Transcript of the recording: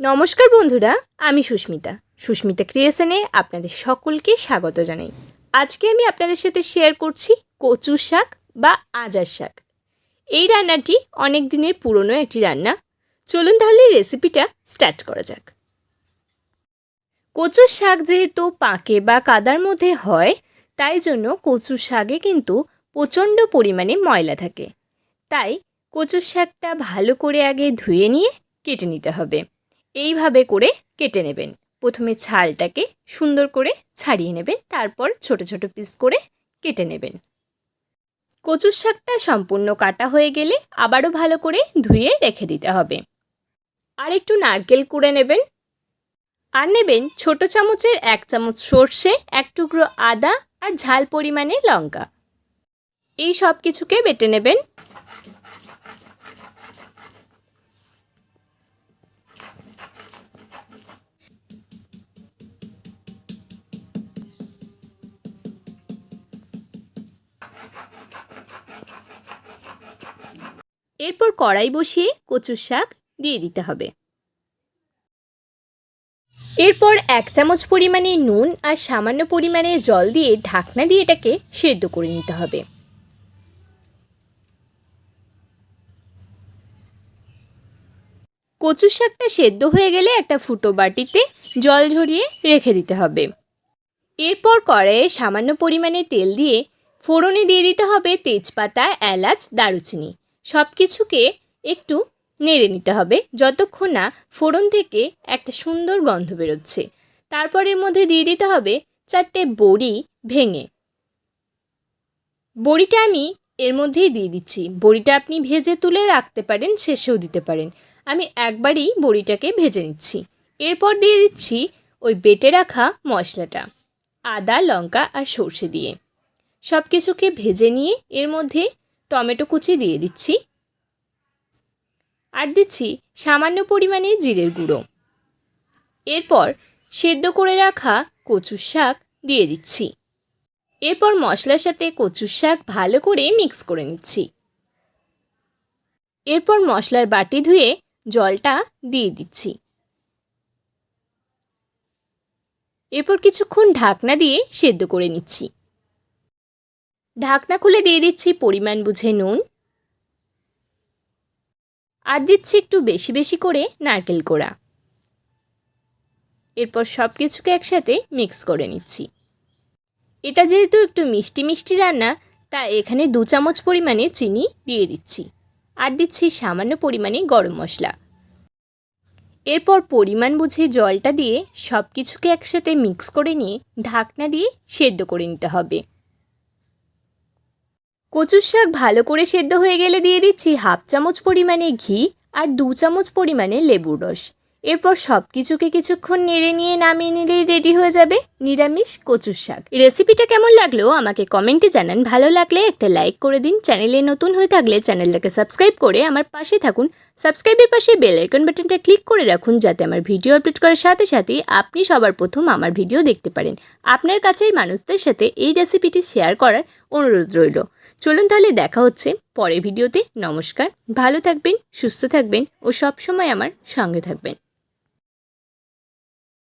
নমস্কার বন্ধুরা, আমি সুস্মিতা। সুস্মিতা ক্রিয়েশনে আপনাদের সকলকে স্বাগত জানাই। আজকে আমি আপনাদের সাথে শেয়ার করছি কচু শাক বা আজার শাক। এই রান্নাটি অনেক দিনের পুরনো একটি রান্না। চলুন তাহলে রেসিপিটা স্টার্ট করা যাক। কচুর শাক যেহেতু পাকে বা কাদার মধ্যে হয়, তাই জন্য কচুর শাকে কিন্তু প্রচণ্ড পরিমাণে ময়লা থাকে। তাই কচুর শাকটা ভালো করে আগে ধুয়ে নিয়ে কেটে নিতে হবে। এইভাবে করে কেটে নেবেন। প্রথমে ছালটাকে সুন্দর করে ছাড়িয়ে নেবেন, তারপর ছোট ছোট পিস করে কেটে নেবেন। কচুর শাকটা সম্পূর্ণ কাটা হয়ে গেলে আবারও ভালো করে ধুয়ে রেখে দিতে হবে। আর একটু নারকেল কুড়ে নেবেন। আর নেবেন ছোট চামচের এক চামচ সর্ষে, এক টুকরো আদা আর ঝাল পরিমাণে লঙ্কা। এই সব কিছুকে বেটে নেবেন। এরপর কড়াই বসিয়ে কচুর শাক দিয়ে দিতে হবে। এরপর এক চামচ পরিমাণে নুন আর সামান্য পরিমাণে জল দিয়ে ঢাকনা দিয়ে এটাকে সেদ্ধ করে নিতে হবে। কচু শাকটা সেদ্ধ হয়ে গেলে একটা ফুটো বাটিতে জল ঝরিয়ে রেখে দিতে হবে। এরপর কড়াইয়ে সামান্য পরিমাণে তেল দিয়ে ফোড়নে দিয়ে দিতে হবে তেজপাতা, এলাচ, দারুচিনি। সব কিছুকে একটু নেড়ে নিতে হবে যতক্ষণ না ফোড়ন থেকে একটা সুন্দর গন্ধ বেরোচ্ছে। তারপর এর মধ্যে দিয়ে দিতে হবে চারটে বড়ি ভেঙে। বড়িটা আমি এর মধ্যেই দিয়ে দিচ্ছি। বড়িটা আপনি ভেজে তুলে রাখতে পারেন, শেষেও দিতে পারেন। আমি একবারই বড়িটাকে ভেজে নিচ্ছি। এরপর দিয়ে দিচ্ছি ওই বেটে রাখা মশলাটা, আদা, লঙ্কা আর সর্ষে দিয়ে। সব কিছুকে ভেজে নিয়ে এর মধ্যে টমেটো কুচি দিয়ে দিচ্ছি। আর দিচ্ছি সামান্য পরিমাণে জিরের গুঁড়ো। এরপর সেদ্ধ করে রাখা কচুর শাক দিয়ে দিচ্ছি। এরপর মশলার সাথে কচুর শাক ভালো করে মিক্স করে নিচ্ছি। এরপর মশলার বাটি ধুয়ে জলটা দিয়ে দিচ্ছি। এরপর কিছুক্ষণ ঢাকনা দিয়ে সেদ্ধ করে নিচ্ছি। ঢাকনা খুলে দিয়ে দিচ্ছি পরিমাণ বুঝে নুন। আর দিচ্ছি একটু বেশি বেশি করে নারকেল কোড়া। এরপর সব কিছুকে একসাথে মিক্স করে নিচ্ছি। এটা যেহেতু একটু মিষ্টি মিষ্টি রান্না তা এখানে দু চামচ পরিমাণে চিনি দিয়ে দিচ্ছি। আর দিচ্ছি সামান্য পরিমাণে গরম মশলা। এরপর পরিমাণ বুঝে জলটা দিয়ে সব কিছুকে একসাথে মিক্স করে নিয়ে ঢাকনা দিয়ে সেদ্ধ করে নিতে হবে। কচুর শাক ভালো করে সেদ্ধ হয়ে গেলে দিয়ে দিচ্ছি হাফ চামচ পরিমাণে ঘি আর দু চামচ পরিমাণে লেবুর রস। এরপর সব কিছুকে কিছুক্ষণ নেড়ে নিয়ে নামিয়ে নিলেই রেডি হয়ে যাবে নিরামিষ কচুর শাক। রেসিপিটা কেমন লাগল আমাকে কমেন্টে জানান। ভালো লাগলে একটা লাইক করে দিন। চ্যানেলে নতুন হয়ে থাকলে চ্যানেলটাকে সাবস্ক্রাইব করে আমার পাশে থাকুন। সাবস্ক্রাইবের পাশে বেল আইকন বাটনটা ক্লিক করে রাখুন যাতে আমার ভিডিও আপলোড করার সাথে সাথে আপনি সবার প্রথম আমার ভিডিও দেখতে পারেন। আপনার কাছের মানুষদের সাথে এই রেসিপিটি শেয়ার করার অনুরোধ রইল। চলুন তাহলে দেখা হচ্ছে পরের ভিডিওতে। নমস্কার, ভালো থাকবেন, সুস্থ থাকবেন ও সবসময় আমার সঙ্গে থাকবেন।